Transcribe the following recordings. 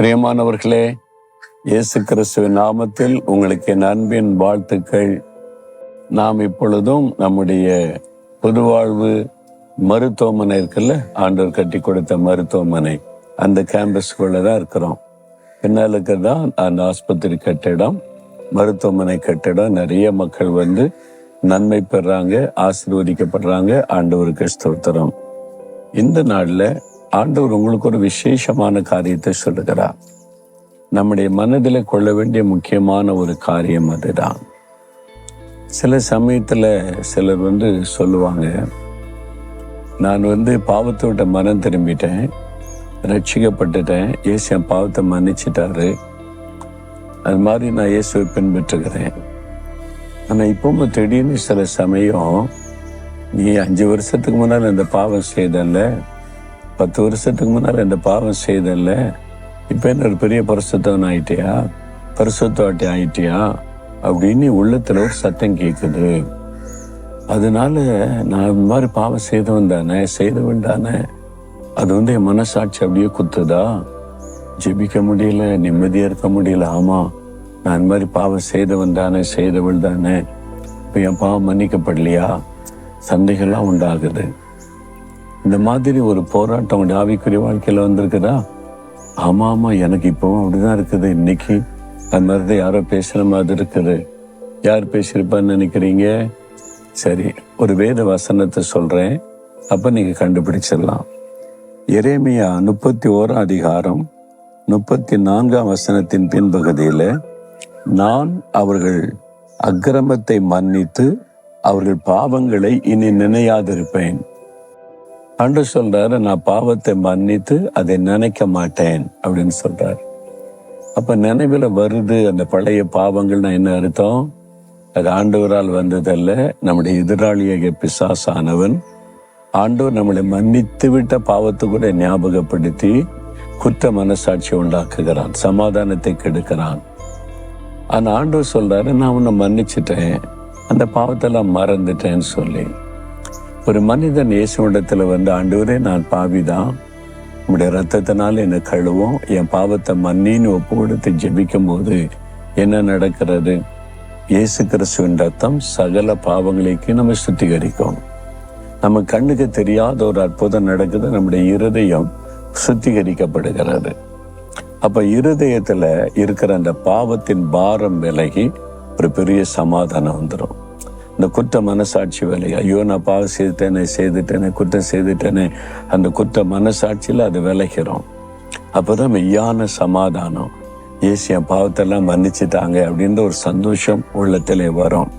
பிரியமானவர்களே இயேசு கிறிஸ்துவின் நாமத்தில் உங்களுக்கு என் அன்பின் வாழ்த்துக்கள். நாம் இப்பொழுதும் நம்முடைய பொதுவாழ்வு மருத்துவமனை இருக்குல்ல ஆண்டவர் கட்டி கொடுத்த மருத்துவமனை. அந்த கேம்பஸ்குள்ள தான் இருக்கிறோம். பின்னால் தான் அந்த ஆஸ்பத்திரி கட்டிடம் மருத்துவமனை கட்டிடம். நிறைய மக்கள் வந்து நன்மை பெறாங்க ஆசீர்வதிக்கப்படுறாங்க. ஆண்டவருக்கு ஸ்தோத்திரம். இந்த நாளில் ஆண்டவர் உங்களுக்கு ஒரு விசேஷமான காரியத்தை சொல்லுகிறார். நம்முடைய மனதில் கொள்ள வேண்டிய முக்கியமான ஒரு காரியம் அதுதான். சில சமயத்தில் சிலர் வந்து சொல்லுவாங்க நான் வந்து பாவத்தோட மனம் திரும்பிட்டேன் ரட்சிக்கப்பட்டுட்டேன் இயேசு என் பாவத்தை மன்னிச்சிட்டாரு. அது மாதிரி நான் இயேசுவை பின்பற்றுகிறேன். ஆனால் இப்பவும் திடீர்னு சில சமயம் நீ அஞ்சு வருஷத்துக்கு முன்னால் இந்த பாவம் செய்தல்ல பத்து வருஷத்துக்கு முன்னால் இந்த பாவம் செய்தல்ல. இப்போ என்ன ஒரு பெரிய பரிசுத்தவன் ஆயிட்டியா? பரிசுத்தாட்டி ஆயிட்டியா? அப்படின்னு உள்ளத்தில் ஒரு சத்தம் கேட்குது அதனால நான் இந்த மாதிரி பாவம் செய்தவன் தானே செய்தவன் தானே. அது வந்து என் மனசாட்சி அப்படியே குத்துதா? ஜெபிக்க முடியல நிம்மதியாக இருக்க முடியல. ஆமாம் நான் இந்த மாதிரி பாவம் செய்தவன் தானே செய்தவள் தானே. இப்போ என் பாவம் மன்னிக்கப்படலையா? சந்தைகள்லாம் உண்டாகுது. இந்த மாதிரி ஒரு போராட்டம் டாவிக்குரிய ஆவிக்குரிய வாழ்க்கையில வந்திருக்குதா? ஆமாம் ஆமாம் எனக்கு இப்பவும் அப்படிதான் இருக்குது. இன்னைக்கு அது மாதிரி தான் யாரோ பேசுகிற மாதிரி இருக்குது. யார் பேசியிருப்பான்னு நினைக்கிறீங்க? சரி ஒரு வேத வசனத்தை சொல்கிறேன் அப்போ நீங்கள் கண்டுபிடிச்சிடலாம். எரேமியா முப்பத்தி ஓராம் அதிகாரம் முப்பத்தி நான்காம் வசனத்தின் பின்பகுதியில் நான் அவர்கள் அக்கிரமத்தை மன்னித்து அவர்கள் பாவங்களை இனி நினையாதிருப்பேன். அன்று சொல்றாரு நான் பாவத்தை மன்னித்து அதை நினைக்க மாட்டேன் அப்படின்னு சொல்றாரு. அப்ப நினைவுல வருது அந்த பழைய பாவங்கள்னா என்ன அர்த்தம்? அது ஆண்டவரால் வந்ததல்ல நம்முடைய எதிராளியாக பிசாசானவன் ஆண்டவர் நம்மளை மன்னித்து விட்ட பாவத்தை கூட ஞாபகப்படுத்தி குற்ற மனசாட்சி உண்டாக்குகிறான் சமாதானத்தை கெடுக்கிறான். ஆனா ஆண்டவர் சொல்றாரு நான் உன்னை மன்னிச்சிட்டேன் அந்த பாவத்தெல்லாம் மறந்துட்டேன்னு சொல்லி. ஒரு மனிதன் இயேசுவிடத்துல வந்து ஆண்டவரே நான் பாவிதான் உங்களுடைய ரத்தத்தினால் என்னை கழுவும். என் பாவத்தை மன்னின்னு ஒப்பு கொடுத்து ஜெபிக்கும் போது என்ன நடக்கிறது? இயேசு கிறிஸ்துவின் ரத்தம் சகல பாவங்களுக்கு நம்ம சுத்திகரிக்கும். நம்ம கண்ணுக்கு தெரியாத ஒரு அற்புதம் நடக்குது. நம்முடைய இருதயம் சுத்திகரிக்கப்படுகிறது. அப்ப இருதயத்துல இருக்கிற அந்த பாவத்தின் பாரம் விலகி ஒரு பெரிய சமாதானம் வந்துடும் இந்த குற்ற மனசாட்சி வேலை ஐயோ நான் பாவம் செய்துட்டேனே செய்துட்டேனே குற்றம் செய்துட்டேனே. அந்த குற்ற மனசாட்சியில் அது விளைகிறோம் அப்போ தான் மெய்யான சமாதானம். ஏசு என் பாவத்தெல்லாம் மன்னிச்சிட்டாங்க அப்படின்ற ஒரு சந்தோஷம் உள்ளத்தில் வரும்.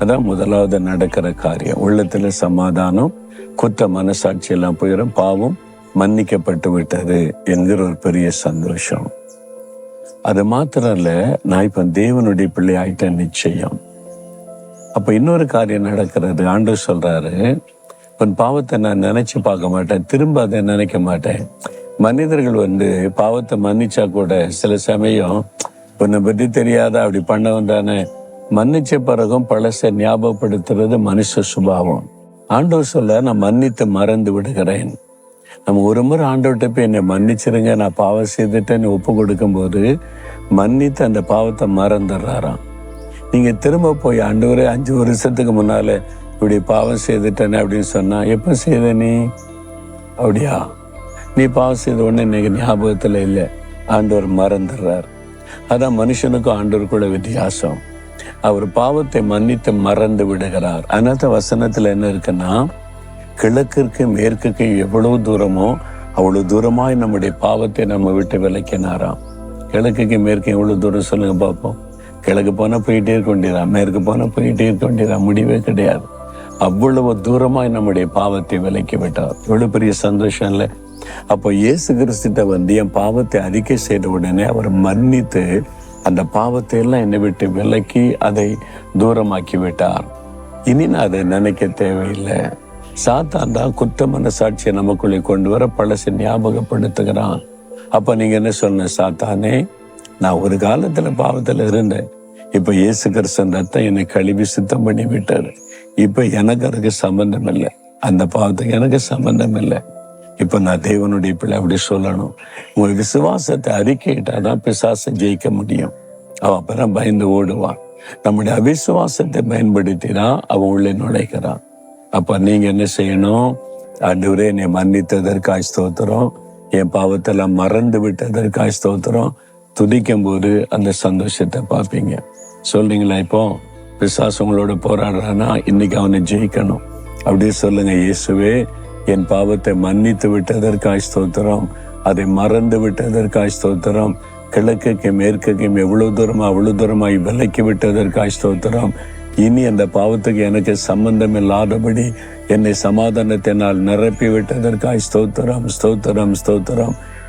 அதான் முதலாவது நடக்கிற காரியம். உள்ளத்தில் சமாதானம் குற்ற மனசாட்சி எல்லாம் போயிடும் பாவம் மன்னிக்கப்பட்டு விட்டது என்கிற ஒரு பெரிய சந்தோஷம். அது மாத்திரம் இல்லை நான் இப்போ தேவனுடைய பிள்ளை ஆயிட்டேன் நிச்சயம். அப்போ இன்னொரு காரியம் நடக்கிறது. ஆண்டு சொல்றாரு உன் பாவத்தை நான் நினைச்சு பார்க்க மாட்டேன் திரும்ப அதை நினைக்க மாட்டேன். மனிதர்கள் வந்து பாவத்தை மன்னிச்சா கூட சில சமயம் உன்னை பற்றி தெரியாத? அப்படி பண்ணவன் தானே. மன்னிச்ச பிறகும் பழச ஞாபகப்படுத்துறது மனுஷ சுபாவம். ஆண்டவர் சொல்ல நான் மன்னித்து மறந்து விடுகிறேன். நம்ம ஒரு முறை ஆண்டவர்கிட்ட போய் என்னை மன்னிச்சிருங்க நான் பாவம் செய்துட்டேன்னு ஒப்பு கொடுக்கும்போது மன்னித்து அந்த பாவத்தை மறந்துடுறாராம். நீங்க திரும்ப போய் ஆண்டவரே அஞ்சு வருஷத்துக்கு முன்னால இப்படி பாவம் செய்துட்டேனே அப்படின்னு சொன்னா எப்ப செய்த நீ? அப்படியா? நீ பாவம் செய்த உடனே இன்னைக்கு ஞாபகத்துல இல்லை. ஆண்டவர் மறந்துடுறார். அதான் மனுஷனுக்கும் ஆண்டவருக்குள்ள வித்தியாசம். அவர் பாவத்தை மன்னித்து மறந்து விடுகிறார். அனந்த வசனத்துல என்ன இருக்குன்னா கிழக்கிற்கு மேற்குக்கு எவ்வளவு தூரமோ அவ்வளவு தூரமாய் நம்முடைய பாவத்தை நம்ம விட்டு விளக்கினாராம் கிழக்குக்கு மேற்கு எவ்வளவு தூரம் சொல்லுங்க பார்ப்போம் கிழக்கு போனால் போயிட்டே இருக்க வேண்டியதா மேற்கு போனால் போயிட்டே இருக்க வேண்டியதா முடிவே கிடையாது. அவ்வளவு தூரமாக நம்முடைய பாவத்தை விலக்கி விட்டார். எவ்வளோ பெரிய சந்தோஷம் இல்லை. அப்போ இயேசு கிறிஸ்திட்ட வந்து என் பாவத்தை அறிக்கை செய்த உடனே அவர் மன்னித்து அந்த பாவத்தை எல்லாம் என்னை விட்டு விலக்கி அதை தூரமாக்கி விட்டார். இனி நான் அதை நினைக்க தேவையில்லை. சாத்தான் தான் குற்ற சாட்சியை நமக்குள்ளே கொண்டு வர பழசை ஞாபகப்படுத்துகிறான். அப்போ நீங்கள் என்ன சொன்ன சாத்தானே நான் ஒரு காலத்துல பாவத்துல இருந்தேன். இப்ப இயேசு கிறிஸ்தன் ரத்தம் என்னை கழுவி சுத்தம் பண்ணி விட்டாரு இப்ப எனக்கு அதுக்கு சம்பந்தம் இல்லை. அந்த பாவத்துக்கு எனக்கு சம்பந்தம் இல்லை. இப்ப நான் தேவனுடைய பிள்ளை அப்படி சொல்லணும். உங்க விசுவாசத்தை அறிக்கையிட்டாதான் பிசாசை ஜெயிக்க முடியும். அவன் அப்புறம் பயந்து ஓடுவான். நம்முடைய அவிசுவாசத்தை பயன்படுத்தி தான் அவன் உள்ளே நுழைக்கிறான் அப்ப நீங்க என்ன செய்யணும்? ஆண்டவரே என்னை மன்னித்ததற்காய் ஸ்தோத்திரம். என் பாவத்தெல்லாம் மறந்து விட்டதற்காய் ஸ்தோத்திரம். துதிக்கும் போது அந்த சந்தோஷத்தை பார்ப்பீங்க. சொல்றீங்களா இப்போ? பிசாசு உங்களோட போராடுறானா? இன்னைக்கு அவனை ஜெயிக்கணும். அப்படியே சொல்லுங்க இயேசுவே என் பாவத்தை மன்னித்து விட்டதற்காய் ஸ்தோத்திரம். அதை மறந்து விட்டதற்காய் ஸ்தோத்திரம். கிழக்குக்கு மேற்குக்கும் எவ்வளவு தூரமா அவ்வளவு தூரமாய் விலக்கி விட்டதற்காய் ஸ்தோத்திரம். இனி அந்த பாவத்துக்கு எனக்கு சம்பந்தம் இல்லாதபடி என்னை சமாதானத்தினால் நிரப்பி விட்டதற்காய் ஸ்தோத்திரம் ஸ்தோத்திரம் ஸ்தோத்திரம்.